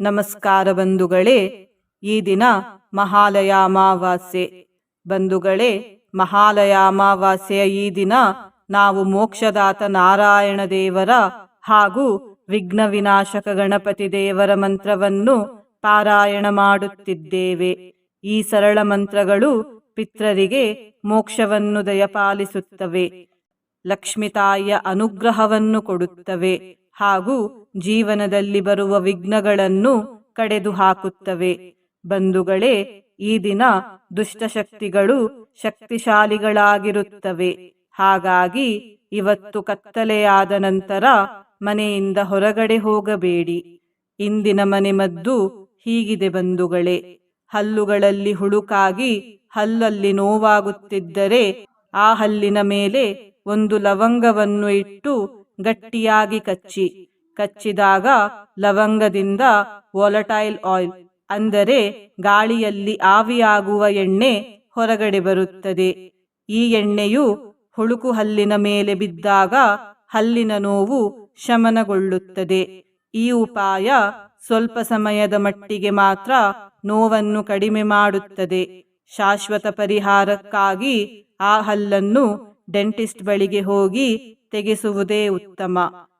ನಮಸ್ಕಾರ ಬಂಧುಗಳೇ, ಈ ದಿನ ಮಹಾಲಯ ಅಮಾವಾಸ್ಯೆ. ಬಂಧುಗಳೇ, ಮಹಾಲಯ ಅಮಾವಾಸ್ಯೆಯ ಈ ದಿನ ನಾವು ಮೋಕ್ಷದಾತ ನಾರಾಯಣ ದೇವರ ಹಾಗೂ ವಿಘ್ನ ವಿನಾಶಕ ಗಣಪತಿ ದೇವರ ಮಂತ್ರವನ್ನು ಪಾರಾಯಣ ಮಾಡುತ್ತಿದ್ದೇವೆ. ಈ ಸರಳ ಮಂತ್ರಗಳು ಪಿತ್ರರಿಗೆ ಮೋಕ್ಷವನ್ನು ದಯಪಾಲಿಸುತ್ತವೆ. ಲಕ್ಷ್ಮಿತಾಯಿಯ ಅನುಗ್ರಹವನ್ನು ಕೊಡುತ್ತವೆ. ಹಾಗೂ ಜೀವನದಲ್ಲಿ ಬರುವ ವಿಘ್ನಗಳನ್ನು ಕಡೆದು ಹಾಕುತ್ತವೆ ಬಂಧುಗಳೇ, ಈ ದಿನ ದುಷ್ಟಶಕ್ತಿಗಳು ಶಕ್ತಿಶಾಲಿಗಳಾಗಿರುತ್ತವೆ. ಹಾಗಾಗಿ ಇವತ್ತು ಕತ್ತಲೆಯಾದ ನಂತರ ಮನೆಯಿಂದ ಹೊರಗಡೆ ಹೋಗಬೇಡಿ. ಇಂದಿನ ಮನೆ ಮದ್ದು ಹೀಗಿದೆ ಬಂಧುಗಳೇ. ಹಲ್ಲುಗಳಲ್ಲಿ ಹುಳುಕಾಗಿ ಹಲ್ಲಲ್ಲಿ ನೋವಾಗುತ್ತಿದ್ದರೆ ಆ ಹಲ್ಲಿನ ಮೇಲೆ ಒಂದು ಲವಂಗವನ್ನು ಇಟ್ಟು ಗಟ್ಟಿಯಾಗಿ ಕಚ್ಚಿ. ಕಚ್ಚಿದಾಗ ಲವಂಗದಿಂದ ವಾಲಟೈಲ್ ಆಯಿಲ್, ಅಂದರೆ ಗಾಳಿಯಲ್ಲಿ ಆವಿಯಾಗುವ ಎಣ್ಣೆ ಹೊರಗಡೆ ಬರುತ್ತದೆ. ಈ ಎಣ್ಣೆಯು ಹುಳುಕು ಹಲ್ಲಿನ ಮೇಲೆ ಬಿದ್ದಾಗ ಹಲ್ಲಿನ ನೋವು ಶಮನಗೊಳ್ಳುತ್ತದೆ. ಈ ಉಪಾಯ ಸ್ವಲ್ಪ ಸಮಯದ ಮಟ್ಟಿಗೆ ಮಾತ್ರ ನೋವನ್ನು ಕಡಿಮೆ ಮಾಡುತ್ತದೆ. ಶಾಶ್ವತ ಪರಿಹಾರಕ್ಕಾಗಿ ಆ ಹಲ್ಲನ್ನು ಡೆಂಟಿಸ್ಟ್ ಬಳಿಗೆ ಹೋಗಿ ತೆಗೆಸುವುದೇ ಉತ್ತಮ.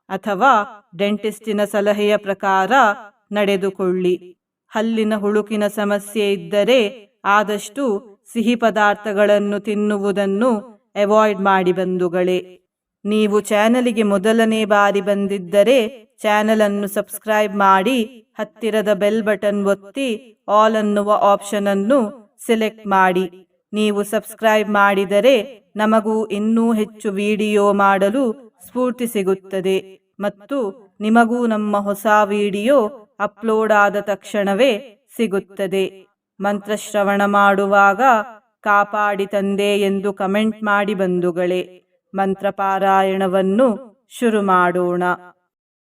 ಅಥವಾ ಡೆಂಟಿಸ್ಟಿನ ಸಲಹೆಯ ಪ್ರಕಾರ ನಡೆದುಕೊಳ್ಳಿ. ಹಲ್ಲಿನ ಹುಳುಕಿನ ಸಮಸ್ಯೆ ಇದ್ದರೆ ಆದಷ್ಟು ಸಿಹಿ ಪದಾರ್ಥಗಳನ್ನು ತಿನ್ನುವುದನ್ನು ಅವಾಯ್ಡ್ ಮಾಡಿ ಬಂಧುಗಳೇ. ನೀವು ಚಾನಲಿಗೆ ಮೊದಲನೇ ಬಾರಿ ಬಂದಿದ್ದರೆ ಚಾನಲ್ ಅನ್ನು ಸಬ್ಸ್ಕ್ರೈಬ್ ಮಾಡಿ ಹತ್ತಿರದ ಬೆಲ್ ಬಟನ್ ಒತ್ತಿ ಆಲ್ ಅನ್ನುವ ಆಪ್ಷನ್ ಅನ್ನು ಸೆಲೆಕ್ಟ್ ಮಾಡಿ. ನೀವು ಸಬ್ಸ್ಕ್ರೈಬ್ ಮಾಡಿದರೆ ನಮಗೂ ಇನ್ನೂ ಹೆಚ್ಚು ವಿಡಿಯೋ ಮಾಡಲು ಸ್ಫೂರ್ತಿ ಸಿಗುತ್ತದೆ. ಮತ್ತು ನಿಮಗೂ ನಮ್ಮ ಹೊಸ ವಿಡಿಯೋ ಅಪ್ಲೋಡ್ ಆದ ತಕ್ಷಣವೇ ಸಿಗುತ್ತದೆ. ಮಂತ್ರಶ್ರವಣ ಮಾಡುವಾಗ ಕಾಪಾಡಿ ತಂದೆ ಎಂದು ಕಮೆಂಟ್ ಮಾಡಿ ಬಂಧುಗಳೇ, ಮಂತ್ರಪಾರಾಯಣವನ್ನು ಶುರು ಮಾಡೋಣ.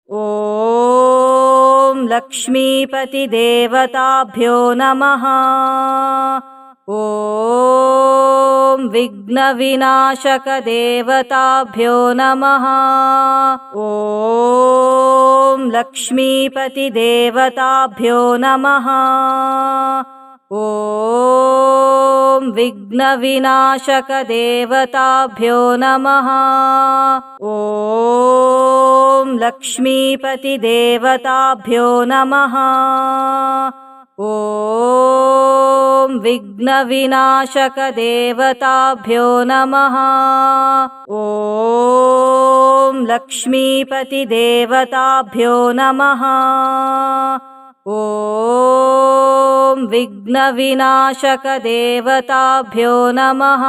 ಓಂ ಲಕ್ಷ್ಮೀಪತಿ ದೇವತಾಭ್ಯೋ ನಮಃ. ॐ विघ्नविनाशकदेवताभ्यो नमः। ॐ लक्ष्मीपतिदेवताभ्यो नमः। ॐ विघ्नविनाशकदेवताभ्यो नमः। ॐ लक्ष्मीपतिदेवताभ्यो नमः। ॐ विघ्नविनाशकदेवताभ्यो नमः। ॐ लक्ष्मीपतिदेवताभ्यो नमः। ॐ विघ्नविनाशकदेवताभ्यो नमः।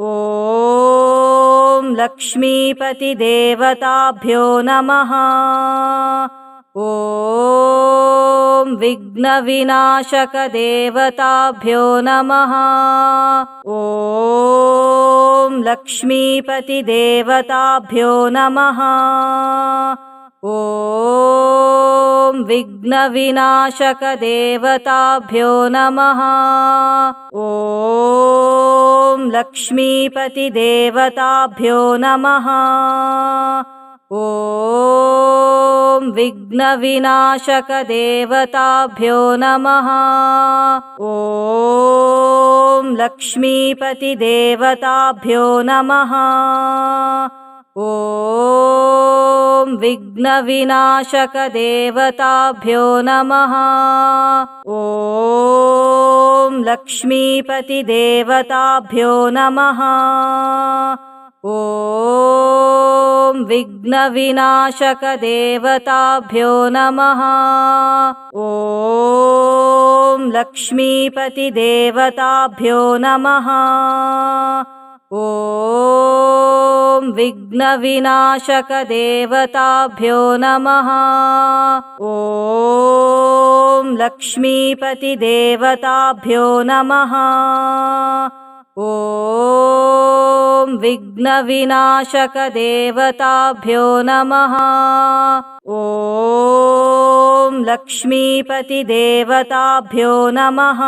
ॐ लक्ष्मीपतिदेवताभ्यो नमः ॐ विघ्नविनाशकदेवताभ्यो नमः। ॐ लक्ष्मीपतिदेवताभ्यो नमः। ॐ विघ्नविनाशकदेवताभ्यो नमः। ॐ लक्ष्मीपतिदेवताभ्यो नमः विघ्नविनाशकदेवताभ्यो नमः। ॐ लक्ष्मीपतिदेवताभ्यो नमः। ॐ विघ्नविनाशकदेवताभ्यो नमः। ॐ लक्ष्मीपतिदेवताभ्यो नमः ॐ विघ्नविनाशकदेवताभ्यो नमः। ॐ लक्ष्मीपतिदेवताभ्यो नमः। ॐ विघ्नविनाशकदेवताभ्यो नमः। ॐ लक्ष्मीपतिदेवताभ्यो नमः ॐ विघ्नविनाशकदेवताभ्यो नमः। ॐ लक्ष्मीपतिदेवताभ्यो नमः।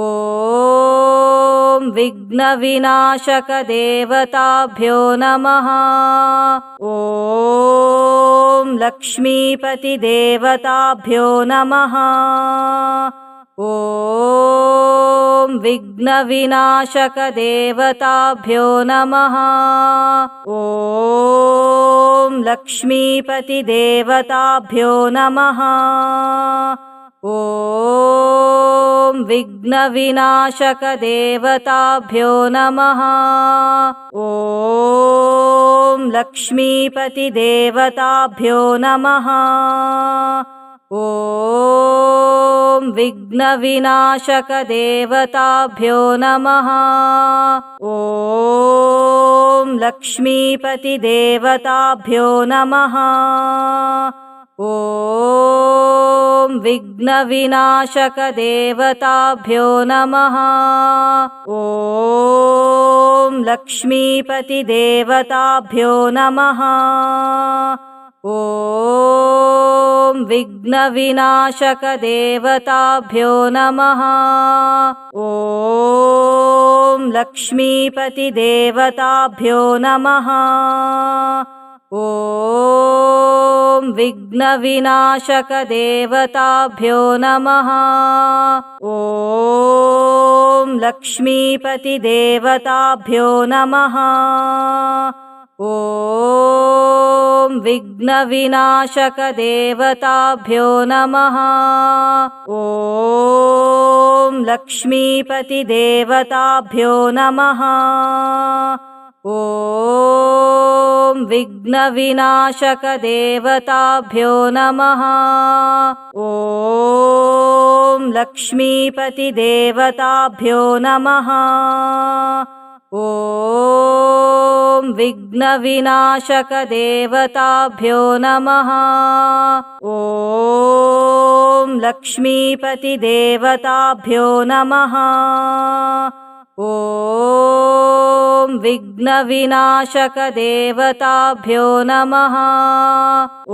ॐ विघ्नविनाशकदेवताभ्यो नमः। ॐ लक्ष्मीपतिदेवताभ्यो नमः ॐ विघ्नविनाशकदेवताभ्यो नमः। ॐ लक्ष्मीपतिदेवताभ्यो नमः। ॐ विघ्नविनाशकदेवताभ्यो नमः। ॐ लक्ष्मीपतिदेवताभ्यो नमः। ॐ विघ्नविनाशकदेवताभ्यो नमः। ॐ लक्ष्मीपतिदेवताभ्यो नमः। ॐ विघ्नविनाशकदेवताभ्यो नमः। ॐ लक्ष्मीपतिदेवताभ्यो नमः ॐ विघ्नविनाशकदेवताभ्यो नमः। ॐ लक्ष्मीपतिदेवताभ्यो नमः। ॐ विघ्नविनाशकदेवताभ्यो नमः। ॐ लक्ष्मीपतिदेवताभ्यो नमः ॐ विघ्नविनाशकदेवताभ्यो नमः। ॐ लक्ष्मीपतिदेवताभ्यो नमः। ॐ विघ्नविनाशकदेवताभ्यो नमः। ॐ लक्ष्मीपतिदेवताभ्यो नमः ॐ विघ्नविनाशकदेवताभ्यो नमः। ॐ लक्ष्मीपतिदेवताभ्यो नमः। ॐ विघ्नविनाशकदेवताभ्यो नमः।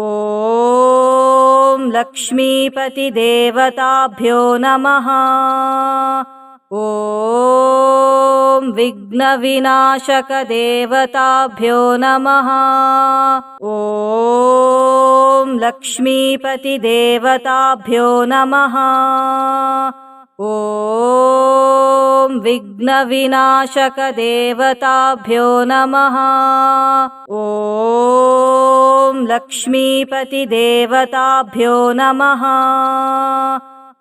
ॐ लक्ष्मीपतिदेवताभ्यो नमः। ॐ विघ्नविनाशकदेवताभ्यो नमः। ॐ लक्ष्मीपतिदेवताभ्यो नमः। ॐ विघ्नविनाशकदेवताभ्यो नमः। ॐ लक्ष्मीपतिदेवताभ्यो नमः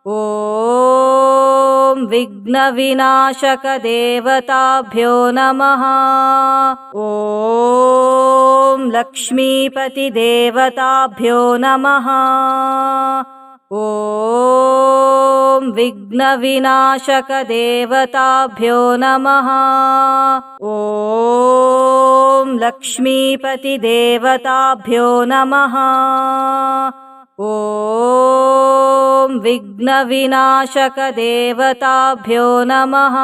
ॐ विघ्नविनाशकदेवताभ्यो नमः। ॐ लक्ष्मीपतिदेवताभ्यो नमः। ॐ विघ्नविनाशकदेवताभ्यो नमः। ॐ लक्ष्मीपतिदेवताभ्यो नमः ॐ विघ्नविनाशकदेवताभ्यो नमः